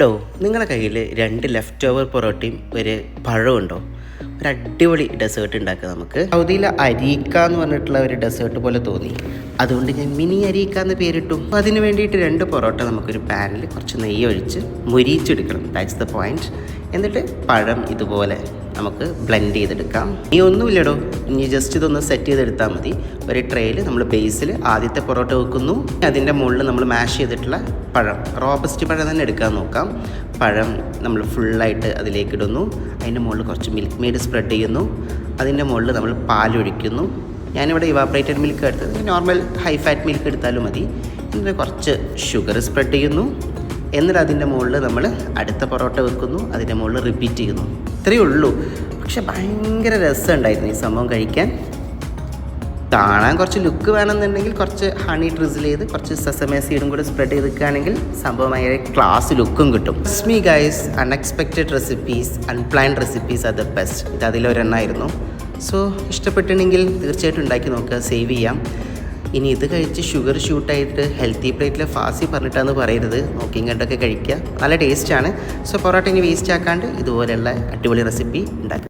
Hello നിങ്ങളുടെ കയ്യിൽ രണ്ട് ലെഫ്റ്റ് ഓവർ പൊറോട്ടയും ഒരു ഉണ്ടോ ഒരു അടിപൊളി ഡെസേർട്ട് ഉണ്ടാക്കുക നമുക്ക്. സൗദിയിലെ അരീക്ക എന്ന് പറഞ്ഞിട്ടുള്ള ഒരു ഡെസേർട്ട് പോലെ തോന്നി. അതുകൊണ്ട് ഞാൻ മിനി അരീക്ക എന്ന് പേരിട്ടു. അതിന് വേണ്ടിയിട്ട് രണ്ട് പൊറോട്ട നമുക്കൊരു പാനിൽ കുറച്ച് നെയ്യ് ഒഴിച്ച് മുരിച്ചെടുക്കണം ദാറ്റ്സ് ദ പോയിന്റ് എന്നിട്ട് പഴം ഇതുപോലെ നമുക്ക് ബ്ലെൻഡ് ചെയ്തെടുക്കാം. ഇനി ഒന്നുമില്ലടോ. ഇനി ജസ്റ്റ് ഇതൊന്ന് സെറ്റ് ചെയ്തെടുത്താൽ മതി. ഒരു ട്രേയിൽ നമ്മൾ ബേസിൽ ആദ്യത്തെ പൊറോട്ട വെക്കുന്നു. അതിന്റെ മുകളിൽ നമ്മൾ മാഷ് ചെയ്തിട്ടുള്ള പഴം. റോബസ്റ്റ് പഴം തന്നെ എടുക്കാൻ നോക്കാം. പഴം നമ്മൾ ഫുള്ളായിട്ട് അതിലേക്ക് ഇടുന്നു അതിന്റെ മുകളിൽ കുറച്ച് മിൽക്ക് മെയ്ഡ് സ്പ്രെഡ് ചെയ്യുന്നു. അതിന്റെ മുകളിൽ നമ്മൾ പാലൊഴിക്കുന്നു. ഞാനിവിടെ ഇവാപ്രേറ്റഡ് മിൽക്ക് എടുത്തത്. നോർമൽ ഹൈ ഫാറ്റ് മിൽക്ക് എടുത്താലും മതി. എന്നിട്ട് കുറച്ച് ഷുഗർ സ്പ്രെഡ് ചെയ്യുന്നു. എന്നിട്ട് അതിന്റെ മുകളിൽ നമ്മൾ അടുത്ത പൊറോട്ട വെക്കുന്നു. അതിന്റെ മുകളിൽ റിപ്പീറ്റ് ചെയ്യുന്നു. ഇത്രയേ ഉള്ളൂ. പക്ഷെ ഭയങ്കര രസമുണ്ടായിരുന്നു ഈ സംഭവം കഴിക്കാൻ. കാണാൻ കുറച്ച് ലുക്ക് വേണമെന്നുണ്ടെങ്കിൽ കുറച്ച് ഹണി ഡ്രിസിൽ ചെയ്ത് കുറച്ച് സസമേ സീഡും കൂടെ സ്പ്രെഡ് സംഭവം ഭയങ്കര ക്ലാസ് ലുക്കും കിട്ടും. സ്മി guys unexpected recipes unplanned recipes are the best ഇത് അതിലൊരെണ്ണമായിരുന്നു സോ ഇഷ്ടപ്പെട്ടിട്ടുണ്ടെങ്കിൽ തീർച്ചയായിട്ടും ഉണ്ടാക്കി നോക്കുക സേവ് ചെയ്യാം. ഇനി ഇത് കഴിച്ച് ഷുഗർ ഷൂട്ടായിട്ട് ഹെൽത്തി പ്ലേറ്റിലെ ഫാസി പറഞ്ഞിട്ടാന്ന് പറയരുത്. നോക്കിയും കണ്ടൊക്കെ കഴിക്കുക. നല്ല ടേസ്റ്റാണ് സോ പൊറോട്ട ഇനി വേസ്റ്റ് ആക്കാണ്ട് ഇതുപോലെയുള്ള അടിപൊളി റെസിപ്പി ഉണ്ടാക്കുക